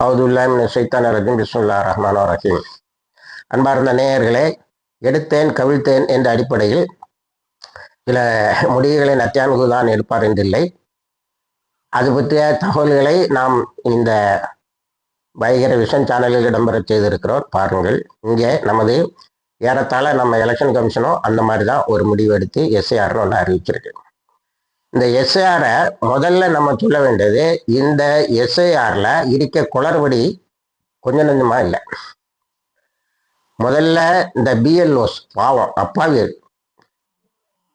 அவுதுல்லாமின் சைத்தான ரஜிம். பிஸ்முல்லா ரஹ்மான் ரஹீம். அன்பார்ந்த நேயர்களே எடுத்தேன் கவிழ்த்தேன் என்ற அடிப்படையில் சில முடிவுகளை நத்தியான்கு தான் எடுப்பார் என்றில்லை. அது பற்றிய தகவல்களை நாம் இந்த வைகர விஷன் சேனலில் இடம்பெற செய்திருக்கிறோம். பாருங்கள் இங்கே நமது ஏறத்தாழ நம்ம எலெக்ஷன் கமிஷனும் அந்த மாதிரி தான் ஒரு முடிவு எடுத்து எஸ்ஏஆர்னு ஒன்று அறிவிச்சிருக்கு. இந்த எஸ்ஐஆரை முதல்ல நம்ம சொல்ல வேண்டியது இந்த எஸ்ஐஆரில் இருக்க குளறுபடி கொஞ்சம் கொஞ்சமாக இல்லை. முதல்ல இந்த பிஎல்ஓஸ் பாவம் அப்பாவி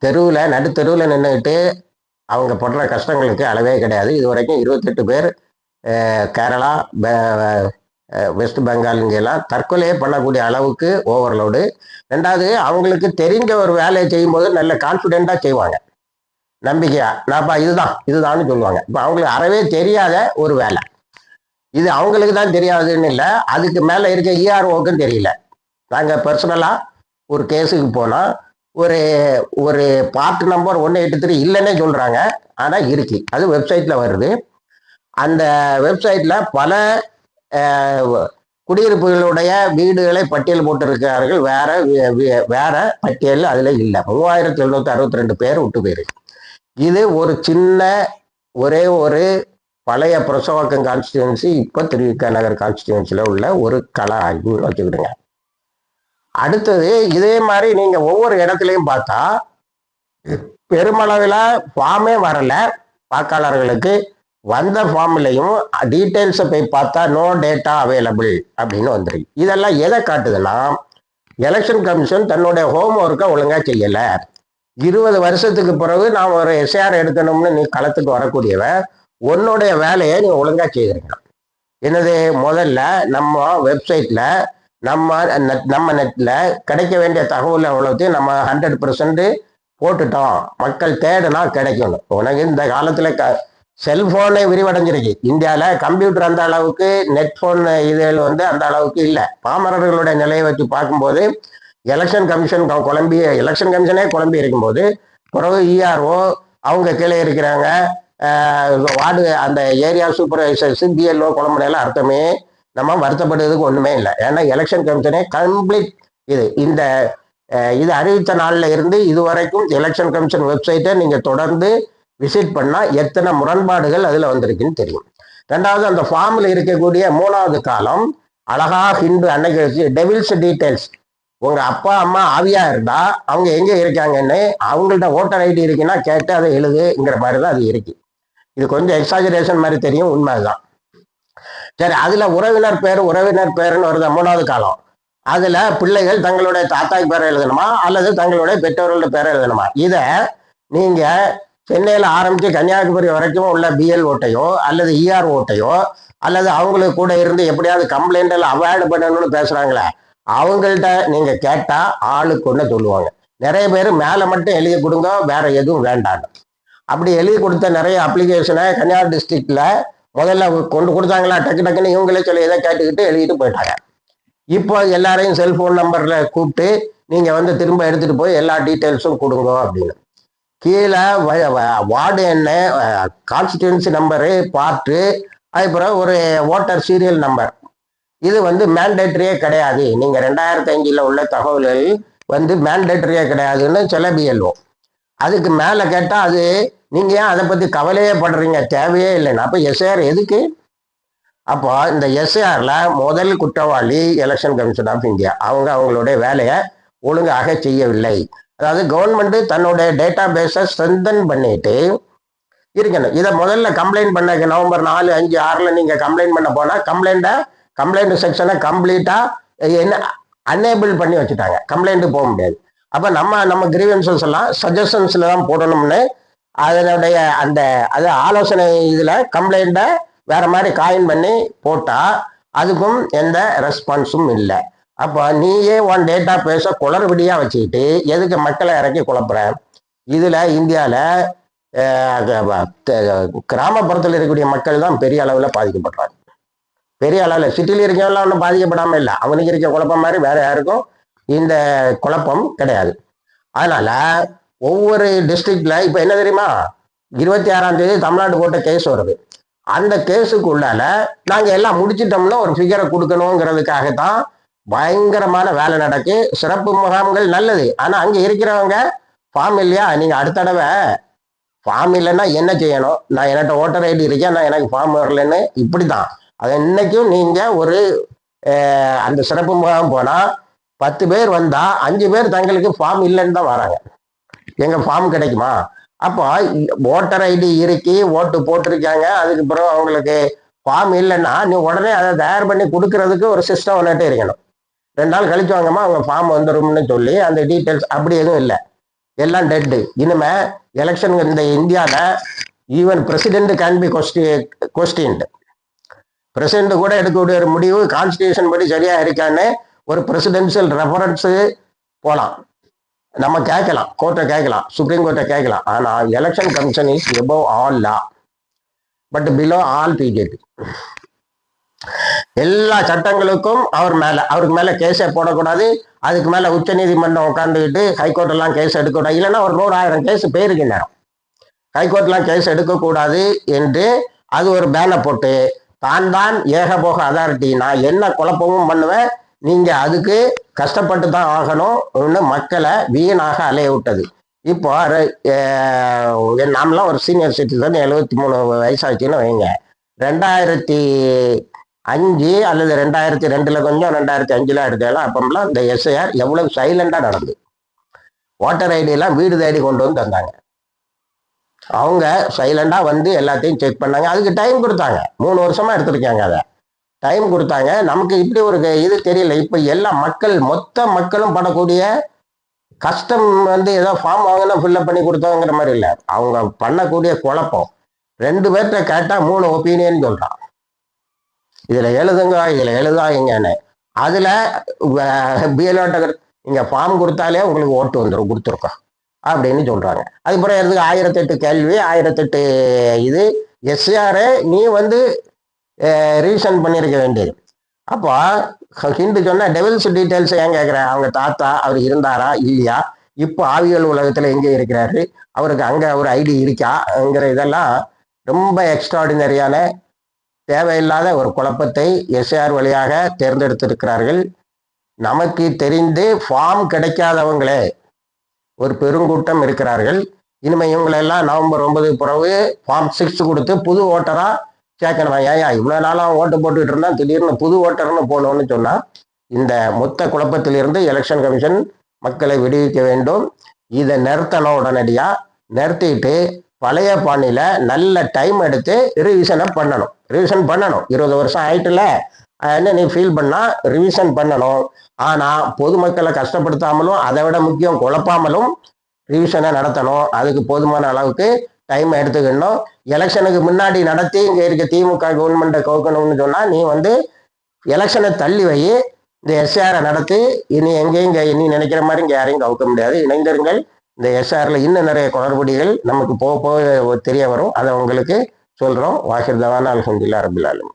தெருவில் நடுத்தெருவில் நின்றுக்கிட்டு அவங்க படுற கஷ்டங்களுக்கு அளவே கிடையாது. இது வரைக்கும் இருபத்தெட்டு பேர் கேரளா வெஸ்ட் பெங்கால் இங்கெல்லாம் தற்கொலையே பண்ணக்கூடிய அளவுக்கு ஓவர்லோடு. ரெண்டாவது அவங்களுக்கு தெரிஞ்ச ஒரு வேலையை செய்யும்போது நல்ல கான்ஃபிடென்ட்டாக செய்வாங்க. நம்பிக்கையா? நான்ப்பா இதுதான் இதுதான்னு சொல்லுவாங்க. இப்போ அவங்களுக்கு அறவே தெரியாத ஒரு வேலை. இது அவங்களுக்கு தான் தெரியாதுன்னு இல்லை அதுக்கு மேலே இருக்க இஆர்ஓக்கும் தெரியல. நாங்கள் பர்சனலாக ஒரு கேஸுக்கு போனால் ஒரு ஒரு பார்ட் நம்பர் ஒன்று எட்டு த்ரீ இல்லைன்னே சொல்கிறாங்க ஆனால் இருக்கு. அது வெப்சைட்டில் வருது. அந்த வெப்சைட்டில் பல குடியிருப்புகளுடைய வீடுகளை பட்டியல் போட்டிருக்கிறார்கள். வேற வே- வே- வேற பட்டியல் அதில் இல்லை. மூவாயிரத்தி எழுநூத்தி அறுபத்தி ரெண்டு பேர் விட்டு போயிருக்கு. இது ஒரு சின்ன ஒரே ஒரு பழைய பிரசவாக்கம் கான்ஸ்டியூன்சி இப்போ திருவிக நகர் கான்ஸ்டியூன்சியில் உள்ள ஒரு கள ஆய்வுன்னு வச்சுக்கிடுங்க அடுத்தது இதே மாதிரி நீங்கள் ஒவ்வொரு இடத்துலையும் பார்த்தா பெருமளவில் ஃபார்மே வரல. வாக்காளர்களுக்கு வந்த ஃபார்ம்லையும் டீட்டெயில்ஸை போய் பார்த்தா நோ டேட்டா அவைலபிள் அப்படின்னு வந்துருக்கு இதெல்லாம் எதை காட்டுதுன்னா எலெக்ஷன் கமிஷன் தன்னுடைய ஹோம் ஒர்க்கை ஒழுங்காக செய்யலை. இருபது வருஷத்துக்கு பிறகு நான் ஒரு எஸ்ஆர் எடுக்கணும்னு நீ களத்துக்கு வரக்கூடியவன் உன்னுடைய வேலையை நீ ஒழுங்காக செய்திருக்கணும் என்னது? முதல்ல நம்ம வெப்சைட்டில் நம்ம நெட் நம்ம நெட்டில் கிடைக்க வேண்டிய தகவல் எவ்வளோத்தையும் நம்ம ஹண்ட்ரட் பர்சன்ட் போட்டுட்டோம். மக்கள் தேடுனா கிடைக்கணும் உனக்கு இந்த காலத்தில் க செல்ஃபோனே விரிவடைஞ்சிருக்கு. இந்தியாவில் கம்ப்யூட்டர் அந்த அளவுக்கு நெட் ஃபோன் இதுகள் வந்து அந்த அளவுக்கு இல்லை. பாமரர்களுடைய நிலையை வச்சு பார்க்கும்போது எலெக்ஷன் கமிஷன் கொ- குழம்பி எலெக்ஷன் கமிஷனே குழம்பி இருக்கும்போது பிறகு இஆர்ஓ அவங்க கீழே இருக்கிறாங்க. வார்டு அந்த ஏரியா சூப்பர்வைசர்ஸ் பிஎல்ஓ குழம்புனால அர்த்தமே நம்ம வருத்தப்படுறதுக்கு ஒன்றுமே இல்லை. ஏன்னா எலெக்ஷன் கமிஷனே கம்ப்ளீட் இது இந்த இது அறிவித்த நாளில் இருந்து இது வரைக்கும் எலெக்ஷன் கமிஷன் வெப்சைட்டை நீங்கள் தொடர்ந்து விசிட் பண்ணால் எத்தனை முரண்பாடுகள் அதில் வந்திருக்குன்னு தெரியும். ரெண்டாவது அந்த ஃபார்மில் இருக்கக்கூடிய மூணாவது காலம் அழகா ஹிந்து அன்னைக்கு டெவில்ஸ் டீட்டெயில்ஸ் உங்க அப்பா அம்மா ஆவியா இருந்தா அவங்க எங்க இருக்காங்கன்னு அவங்கள்ட்ட ஓட்டர் ஐடி இருக்குன்னா கேட்டு அதை எழுதுங்கிற மாதிரி தான் அது இருக்கு. இது கொஞ்சம் எக்ஸாஜரேஷன் மாதிரி தெரியும் உண்மைதான். சரி அதுல உறவினர் பேர் உறவினர் பேருன்னு வருது மூணாவது காலம். அதுல பிள்ளைகள் தங்களுடைய தாத்தாக்கு பேரை எழுதணுமா? அல்லது தங்களுடைய பெற்றோர்களோட பேரை எழுதணுமா? இதை நீங்க சென்னையில் ஆரம்பிச்சு கன்னியாகுமரி வரைக்கும் உள்ள பிஎல் ஓட்டையோ அல்லது இஆர் ஓட்டையோ அல்லது அவங்களுக்கு கூட இருந்து எப்படியாவது கம்ப்ளைண்ட் எல்லாம் அவாய்டு பண்ணணும்னு பேசுறாங்களே அவங்கள்ட்ட நீங்க கேட்டா ஆளுக்கு ஒன்று சொல்லுவாங்க. நிறைய பேர் மேலே மட்டும் எழுதி கொடுங்க வேற எதுவும் வேண்டாம் அப்படி எழுதி கொடுத்த நிறைய அப்ளிகேஷனை கன்னியாகுமரி டிஸ்ட்ரிக்ட்ல முதல்ல கொண்டு கொடுத்தாங்களா? டக்கு டக்குன்னு இவங்களே சொல்லி எதை கேட்டுக்கிட்டு எழுதிட்டு போயிட்டாங்க. இப்போ எல்லாரையும் செல்போன் நம்பர்ல கூப்பிட்டு நீங்க வந்து திரும்ப எடுத்துட்டு போய் எல்லா டீட்டெயில்ஸும் கொடுங்க அப்படின்னு. கீழே வ- வ- வார்டு என்ன கான்ஸ்டிடுவன்சி நம்பரு பார்ட்டு அதுக்கப்புறம் ஒரு ஓட்டர் சீரியல் நம்பர் இது வந்து மேண்டேட்ரியே கிடையாது. நீங்கள் ரெண்டாயிரத்தி அஞ்சில் உள்ள தகவல்கள் வந்து மேண்டேட்ரியே கிடையாதுன்னு சில பிஎல்ஓ அதுக்கு மேலே கேட்டால் அது நீங்கள் ஏன் அதை பற்றி கவலையே படுறீங்க? தேவையே இல்லைன்னா. அப்போ எஸ்ஏஆர் எதுக்கு? அப்போ இந்த எஸ்ஏஆரில் முதல் குற்றவாளி எலெக்ஷன் கமிஷன் ஆஃப் இந்தியா அவங்க அவங்களுடைய வேலையை ஒழுங்காக செய்யவில்லை. அதாவது கவர்மெண்ட்டு தன்னுடைய டேட்டா பேஸை ஸ்ட்ரென்தன் பண்ணிட்டு இருக்கணும். இதை முதல்ல கம்ப்ளைண்ட் பண்ண நவம்பர் நாலு அஞ்சு ஆறில் நீங்கள் கம்ப்ளைண்ட் பண்ண போனால் கம்ப்ளைண்ட்டை கம்ப்ளைண்ட் செக்ஷனை கம்ப்ளீட்டாக என்ன அன்னேபிள் பண்ணி வச்சுட்டாங்க. கம்ப்ளைண்ட்டு போக முடியாது. அப்போ நம்ம நம்ம கிரீவன்சஸ் எல்லாம் சஜஷன்ஸில் தான் போடணும்னு அதனுடைய அந்த அது ஆலோசனை இதில் கம்ப்ளைண்ட்டை வேற மாதிரி காயின் பண்ணி போட்டால் அதுக்கும் எந்த ரெஸ்பான்ஸும் இல்லை. அப்போ நீயே உன் டேட்டா பேச குளறுபடியாக வச்சுக்கிட்டு எதுக்கு மக்களை இறக்கி குழப்புற? இதில் இந்தியாவில் கிராமப்புறத்தில் இருக்கக்கூடிய மக்கள் தான் பெரிய அளவில் பாதிக்கப்படுறாங்க. பெரிய அளவில் சிட்டியில் இருக்கவங்களாம் ஒன்றும் பாதிக்கப்படாமல் இல்லை. அவனுக்கு இருக்க குழப்பம் மாதிரி வேற யாருக்கும் இந்த குழப்பம் கிடையாது. அதனால ஒவ்வொரு டிஸ்ட்ரிக்ட்ல இப்போ என்ன தெரியுமா? இருபத்தி ஆறாம் தேதி தமிழ்நாடு போட்ட கேஸ் வருது. அந்த கேஸுக்குள்ளால நாங்கள் எல்லாம் முடிச்சிட்டோம்னா ஒரு ஃபிகரை கொடுக்கணுங்கிறதுக்காக தான் பயங்கரமான வேலை நடக்கு. சிறப்பு முகாம்கள் நல்லது. ஆனால் அங்கே இருக்கிறவங்க ஃபார்ம் இல்லையா? நீங்கள் அடுத்த தடவை ஃபார்ம் இல்லைன்னா என்ன செய்யணும்? நான் என்கிட்ட ஓட்டர் ஐடி இருக்கேன் நான் எனக்கு ஃபார்ம் வரலன்னு? இப்படிதான் அது இன்னைக்கும் நீங்கள் ஒரு அந்த சிறப்பு முகாம் போனால் பத்து பேர் வந்தால் அஞ்சு பேர் தங்களுக்கு ஃபார்ம் இல்லைன்னு தான் வராங்க. எங்கள் ஃபார்ம் கிடைக்குமா? அப்போ ஓட்டர் ஐடி இருக்கி ஓட்டு போட்டிருக்காங்க. அதுக்கு பிறகு அவங்களுக்கு ஃபார்ம் இல்லைன்னா நீ உடனே அதை தயார் பண்ணி கொடுக்கறதுக்கு ஒரு சிஸ்டம் ஒன்றுட்டு இருக்கணும். ரெண்டு நாள் கழிச்சு வாங்கம்மா அவங்க ஃபார்ம் வந்துடும்னு சொல்லி அந்த டீட்டெயில்ஸ் அப்படி எதுவும் இல்லை. எல்லாம் டெட்டு இனிமே எலெக்ஷன் இந்த இந்தியாவில் ஈவன் பிரசிடென்ட் கேன் பி கொஸ்டி கொஸ்டின்டு பிரசிடண்ட் கூட எடுக்கக்கூடிய ஒரு முடிவு கான்ஸ்டியூஷன் படி சரியா இருக்கான்னு ஒரு பிரசிடென்சியல் ரெஃபரன்ஸு போகலாம் நம்ம கேட்கலாம் கோர்ட்டை கேட்கலாம் சுப்ரீம் கோர்ட்டை கேட்கலாம். ஆனால் election commission is above all law but below all BJP எல்லா சட்டங்களுக்கும் அவர் மேல அவருக்கு மேல கேஸே போடக்கூடாது. அதுக்கு மேல உச்ச நீதிமன்றம் உட்காந்துக்கிட்டு ஹைகோர்ட் எல்லாம் கேஸ் எடுக்கக்கூடாது. இல்லைன்னா ஒரு நூறாயிரம் கேஸ் போயிருக்கு நேரம். ஹைகோர்ட்லாம் கேஸ் எடுக்கக்கூடாது என்று அது ஒரு பேனை போட்டு தான் தான் ஏகபோக அதாரிட்டி நான் என்ன குழப்பமும் பண்ணுவேன்? நீங்க அதுக்கு கஷ்டப்பட்டு தான் ஆகணும் ஒன்று மக்களை வீணாக அலைய விட்டது. இப்போ ரெ- நாமெல்லாம் ஒரு சீனியர் சிட்டிசன் எழுபத்தி மூணு வயசாச்சுன்னு வைங்க. ரெண்டாயிரத்தி அஞ்சு அல்லது ரெண்டாயிரத்தி ரெண்டுல கொஞ்சம் ரெண்டாயிரத்தி அஞ்சுல எடுத்தாலும் அப்பமெல்லாம் இந்த எஸ்ஐஆர் எவ்வளவு சைலண்டா நடந்து. ஓட்டர் ஐடி எல்லாம் வீடு தேடி கொண்டு வந்து தந்தாங்க. அவங்க சைலண்டாக வந்து எல்லாத்தையும் செக் பண்ணாங்க. அதுக்கு டைம் கொடுத்தாங்க. மூணு வருஷமாக எடுத்திருக்காங்க அதை. டைம் கொடுத்தாங்க. நமக்கு இப்படி ஒரு இது தெரியல. இப்போ எல்லா மக்கள் மொத்த மக்களும் படக்கூடிய கஷ்டம் வந்து ஏதோ ஃபார்ம் வாங்கினா ஃபில்லப் பண்ணி கொடுத்தாங்கிற மாதிரி இல்லை. அவங்க பண்ணக்கூடிய குழப்பம். ரெண்டு பேர்கிட்ட கேட்டால் மூணு ஒப்பீனியன் சொல்கிறான் இதில் எழுதுங்க இதுல எழுதாங்கன்னு அதில் பிஎல்ஓட்ட இங்கே ஃபார்ம் கொடுத்தாலே உங்களுக்கு ஓட்டு வந்துடும் கொடுத்துருக்கோம். அப்படின்னு சொல்கிறாங்க அதுக்கப்புறம் எதுக்கு ஆயிரத்தெட்டு கேள்வி ஆயிரத்தெட்டு இது. எஸ்ஆர் நீ வந்து ரீசன் பண்ணியிருக்க வேண்டியது. அப்போ ஹிந்து சொன்னால் டெவில்ஸ் டீட்டெயில்ஸ் ஏன் கேட்குறேன் அவங்க தாத்தா அவர் இருந்தாரா? இல்லையா? இப்போ ஆவியல் உலகத்தில் எங்கே இருக்கிறாரு? அவருக்கு அங்கே ஒரு ஐடி இருக்காங்கிற இதெல்லாம் ரொம்ப எக்ஸ்ட்ராடினரியான தேவையில்லாத ஒரு குழப்பத்தை எஸ்ஆர் வழியாக தேர்ந்தெடுத்திருக்கிறார்கள். நமக்கு தெரிந்து ஃபார்ம் கிடைக்காதவங்களே ஒரு பெருங்கூட்டம் இருக்கிறார்கள். இனிமே இவங்களெல்லாம் நவம்பர் ஒன்பது பிறகு ஃபார்ம் சிக்ஸ் கொடுத்து புது ஓட்டராக சேர்க்கணும் ஏயா இவ்வளோ நாளாக ஓட்டு போட்டுக்கிட்டு இருந்தால் திடீர்னு புது ஓட்டர்னு போகணும்னு சொன்னால் இந்த மொத்த குழப்பத்திலிருந்து எலெக்ஷன் கமிஷன் மக்களை விடுவிக்க வேண்டும். இதை நிறுத்தணும் உடனடியாக நிறுத்திட்டு பழைய பாணியில் நல்ல டைம் எடுத்து ரிவிஷனை பண்ணணும். ரிவிஷன் பண்ணணும். இருபது வருஷம் ஆயிட்டுல என்ன நீ ஃபீல் பண்ணா ரிவிஷன் பண்ணணும். ஆனா பொதுமக்களை கஷ்டப்படுத்தாமலும் அதை விட முக்கியம் குழப்பாமலும் ரிவிஷனை நடத்தணும். அதுக்கு போதுமான அளவுக்கு டைம் எடுத்துக்கணும். எலெக்ஷனுக்கு முன்னாடி நடத்தி இங்கே இருக்க திமுக கவர்மெண்ட்டை கவுக்கணும்னு சொன்னால் நீ வந்து எலெக்ஷனை தள்ளி வை. இந்த எஸ்ஆரை நடத்தி. இனி எங்கேயும் இங்கே இனி நினைக்கிற மாதிரி இங்கே யாரையும் கவுக்க முடியாது. இணைந்திருங்கள். இந்த எஸ்ஆரில் இன்னும் நிறைய குளறுபடிகள் நமக்கு போக போக தெரிய வரும். அதை உங்களுக்கு சொல்கிறோம் வாஹிர் அல்ஹம்துல்லா ரபுல்லாலும்